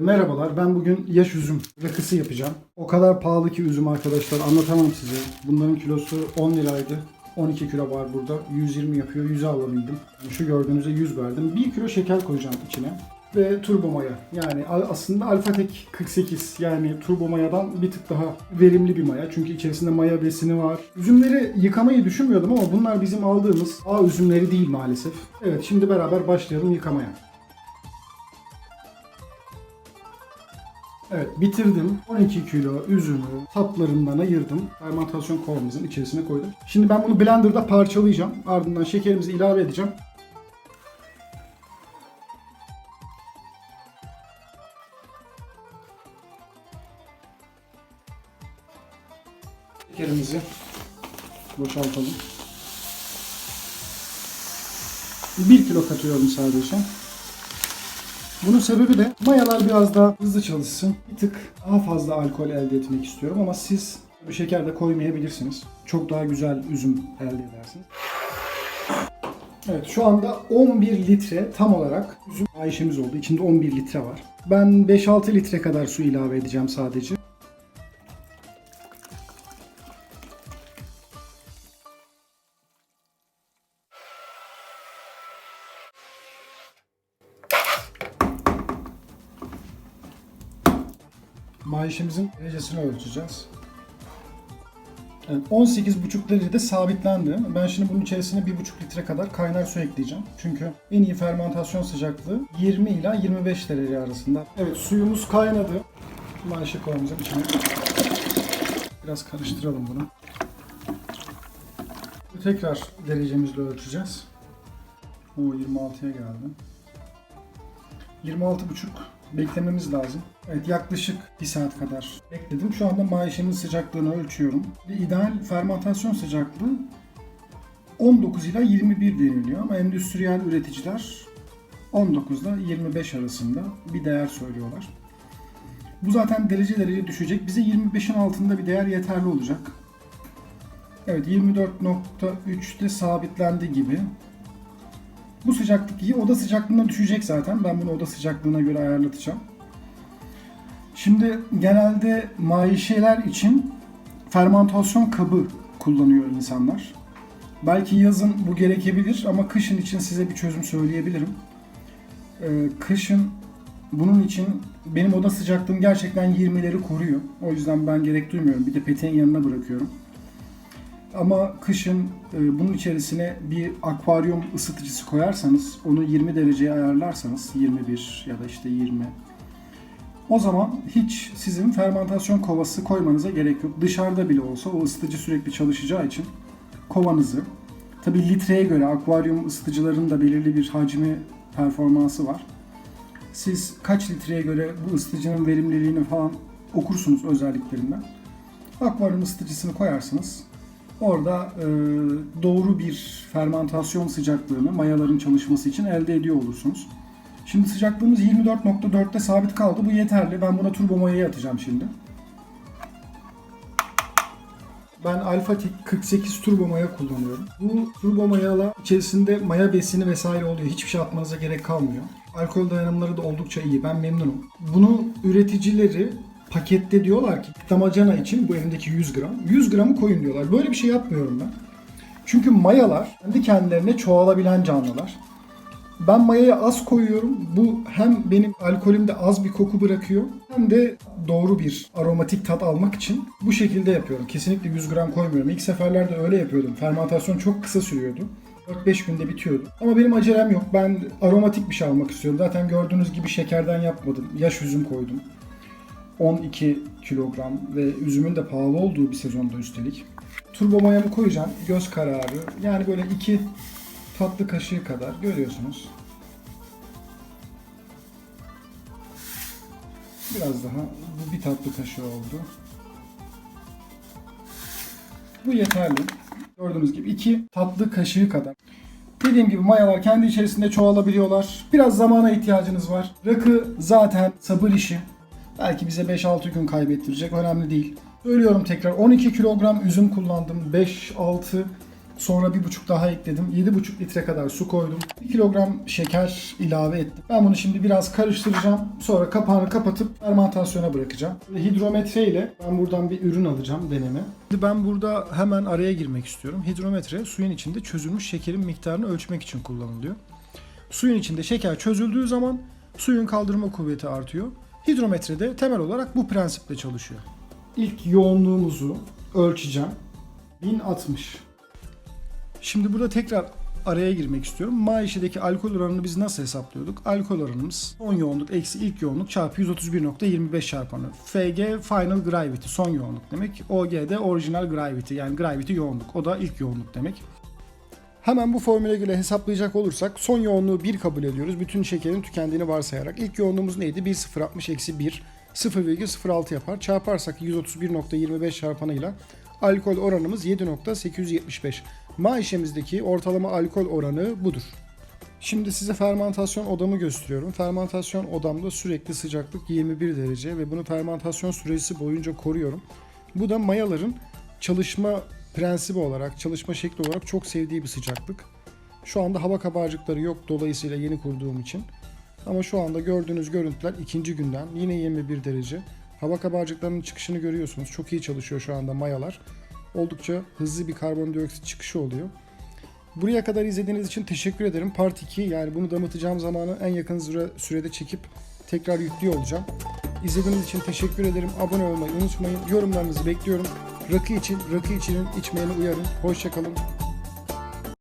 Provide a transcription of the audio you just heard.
Merhabalar, ben bugün yaş üzüm rakısı yapacağım. O kadar pahalı ki üzüm arkadaşlar, anlatamam size. Bunların kilosu 10 liraydı. 12 kilo var burada. 120 yapıyor, 100'e alabildim. Şu gördüğünüzde 100 verdim. 1 kilo şeker koyacağım içine. Ve turbo maya. Yani aslında Alfatek 48 yani turbo mayadan bir tık daha verimli bir maya. Çünkü içerisinde maya besini var. Üzümleri yıkamayı düşünmüyordum ama bunlar bizim aldığımız A üzümleri değil maalesef. Evet şimdi beraber başlayalım yıkamaya. Evet bitirdim. 12 kilo üzümü saplarından ayırdım. Fermentasyon kovamızın içerisine koydum. Şimdi ben bunu blenderda parçalayacağım. Ardından şekerimizi ilave edeceğim. Şekerimizi boşaltalım. 1 kilo katıyorum sadece. Bunun sebebi de mayalar biraz daha hızlı çalışsın. Bir tık daha fazla alkol elde etmek istiyorum ama siz şeker de koymayabilirsiniz. Çok daha güzel üzüm elde edersiniz. Evet şu anda 11 litre tam olarak üzüm ayşemiz oldu. İçinde 11 litre var. Ben 5-6 litre kadar su ilave edeceğim sadece. Mayışımızın derecesini ölçeceğiz. Evet, 18,5 derecede sabitlendi. Ben şimdi bunun içerisine 1,5 litre kadar kaynar su ekleyeceğim. Çünkü en iyi fermentasyon sıcaklığı 20 ila 25 derece arasında. Evet suyumuz kaynadı. Mayışı koyalım içine. Biraz karıştıralım bunu. Tekrar derecemizle ölçeceğiz. O 26'ya geldi. 26,5 beklememiz lazım. Evet yaklaşık 1 saat kadar bekledim. Şu anda mayışımın sıcaklığını ölçüyorum. Ve ideal fermentasyon sıcaklığı 19 ila 21 deniliyor ama endüstriyel üreticiler 19 ile 25 arasında bir değer söylüyorlar. Bu zaten derece derece düşecek. Bize 25'in altında bir değer yeterli olacak. Evet 24.3'te sabitlendi gibi. Bu sıcaklık iyi. Oda sıcaklığına düşecek zaten. Ben bunu oda sıcaklığına göre ayarlatacağım. Şimdi genelde maişeler için fermentasyon kabı kullanıyor insanlar. Belki yazın bu gerekebilir ama kışın için size bir çözüm söyleyebilirim. Ee, kışın bunun için benim oda sıcaklığım gerçekten 20'leri koruyor. O yüzden ben gerek duymuyorum. Bir de peteğin yanına bırakıyorum. Ama kışın e, bunun içerisine bir akvaryum ısıtıcısı koyarsanız, onu 20 dereceye ayarlarsanız, 21 ya da işte 20. O zaman hiç sizin fermentasyon kovası koymanıza gerek yok. Dışarıda bile olsa o ısıtıcı sürekli çalışacağı için kovanızı, tabi litreye göre akvaryum ısıtıcıların da belirli bir hacmi performansı var. Siz kaç litreye göre bu ısıtıcının verimliliğini falan okursunuz özelliklerinden. Akvaryum ısıtıcısını koyarsınız. Orada e, doğru bir fermentasyon sıcaklığını mayaların çalışması için elde ediyor olursunuz. Şimdi sıcaklığımız 24.4'te sabit kaldı. Bu yeterli. Ben buna turbo mayayı atacağım şimdi. Ben Alphatic 48 turbo maya kullanıyorum. Bu turbo mayala içerisinde maya besini vesaire oluyor. Hiçbir şey atmanıza gerek kalmıyor. Alkol dayanımları da oldukça iyi. Ben memnunum. Bunu üreticileri pakette diyorlar ki damacana için bu elimdeki 100 gram. 100 gramı koyun diyorlar. Böyle bir şey yapmıyorum ben. Çünkü mayalar kendi kendilerine çoğalabilen canlılar. Ben mayayı az koyuyorum. Bu hem benim alkolümde az bir koku bırakıyor hem de doğru bir aromatik tat almak için bu şekilde yapıyorum. Kesinlikle 100 gram koymuyorum. İlk seferlerde öyle yapıyordum. Fermentasyon çok kısa sürüyordu. 4-5 günde bitiyordu. Ama benim acelem yok. Ben aromatik bir şey almak istiyorum. Zaten gördüğünüz gibi şekerden yapmadım. Yaş üzüm koydum. 12 kilogram ve üzümün de pahalı olduğu bir sezonda üstelik. Turbo mayamı koyacağım. Göz kararı. Yani böyle 2 tatlı kaşığı kadar görüyorsunuz. Biraz daha bu bir tatlı kaşığı oldu. Bu yeterli. Gördüğünüz gibi iki tatlı kaşığı kadar. Dediğim gibi mayalar kendi içerisinde çoğalabiliyorlar. Biraz zamana ihtiyacınız var. Rakı zaten sabır işi. Belki bize 5-6 gün kaybettirecek. Önemli değil. Söylüyorum tekrar 12 kilogram üzüm kullandım. 5-6 Sonra bir buçuk daha ekledim. 7,5 litre kadar su koydum. 1 kilogram şeker ilave ettim. Ben bunu şimdi biraz karıştıracağım. Sonra kapağını kapatıp fermentasyona bırakacağım. Hidrometre ile ben buradan bir ürün alacağım deneme. Şimdi ben burada hemen araya girmek istiyorum. Hidrometre suyun içinde çözülmüş şekerin miktarını ölçmek için kullanılıyor. Suyun içinde şeker çözüldüğü zaman suyun kaldırma kuvveti artıyor. Hidrometre de temel olarak bu prensiple çalışıyor. İlk yoğunluğumuzu ölçeceğim. 1060. Şimdi burada tekrar araya girmek istiyorum. Maişedeki alkol oranını biz nasıl hesaplıyorduk? Alkol oranımız son yoğunluk eksi ilk yoğunluk çarpı 131.25 çarpanı. FG final gravity son yoğunluk demek. OG de original gravity yani gravity yoğunluk. O da ilk yoğunluk demek. Hemen bu formüle göre hesaplayacak olursak son yoğunluğu 1 kabul ediyoruz. Bütün şekerin tükendiğini varsayarak. İlk yoğunluğumuz neydi? 1,060 eksi 1. 0,06 yapar. Çarparsak 131.25 çarpanıyla alkol oranımız 7.875. Maişemizdeki ortalama alkol oranı budur. Şimdi size fermentasyon odamı gösteriyorum. Fermentasyon odamda sürekli sıcaklık 21 derece ve bunu fermentasyon süresi boyunca koruyorum. Bu da mayaların çalışma prensibi olarak, çalışma şekli olarak çok sevdiği bir sıcaklık. Şu anda hava kabarcıkları yok dolayısıyla yeni kurduğum için. Ama şu anda gördüğünüz görüntüler ikinci günden yine 21 derece. Hava kabarcıklarının çıkışını görüyorsunuz. Çok iyi çalışıyor şu anda mayalar. Oldukça hızlı bir karbondioksit çıkışı oluyor. Buraya kadar izlediğiniz için teşekkür ederim. Part 2 yani bunu damıtacağım zamanı en yakın süre, sürede çekip tekrar yüklüyor olacağım. İzlediğiniz için teşekkür ederim. Abone olmayı unutmayın. Yorumlarınızı bekliyorum. Rakı için, rakı içinin içmeyeni uyarın. Hoşçakalın.